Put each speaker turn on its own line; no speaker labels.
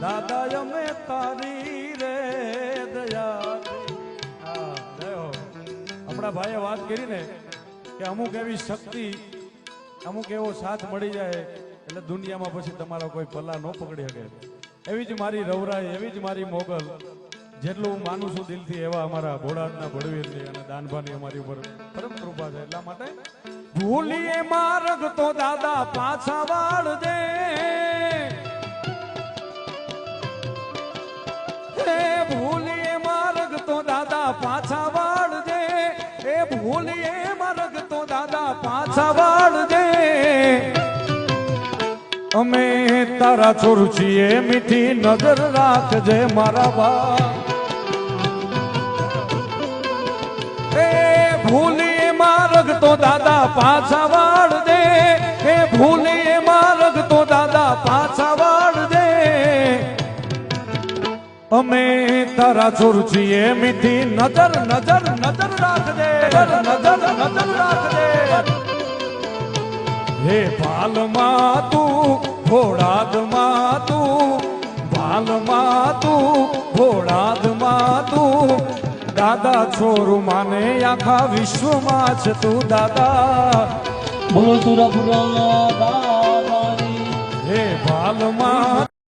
દાદા, અમે તારી રે દયા આપણા ભાઈએ વાત કરી ને કે અમુક એવી શક્તિ, અમુક એવો સાથ મળી જાય, એટલે દુનિયામાં પછી તમારા કોઈ પલ્લા ન પકડી શકે. એવી જ મારી રવરાઈ, એવી જ મારી મોગલ. જેટલું હું માનું છું દિલથી, એવા અમારા ભોળાના ભડવીરની અને દાનભાની અમારી ઉપર પરમ કૃપા છે. એટલા માટે ભૂલીએ માર્ગ તો દાદા, પાછા વાળ હે પાછા વાળજે. એ ભૂલીએ માર્ગ તો દાદા, પાછા વાળજે. અમે તારા છોર છીએ, મીઠી નજર રાખજે મારા બા. એ ભૂલીએ માર્ગ તો દાદા, પાછા વાળજે. અમે તારા છોર છીએ મીઠી નજર નજર નજર રાખજે, નજર નજર રાખજે. હે ભાલમાં તું, ઘોડાદમાં તું ભાલમાં તું, ઘોડાદમાં તું, દાદા છોરું માને આખા વિશ્વમાં છે તું, દાદા.
બોલો સુરપુરા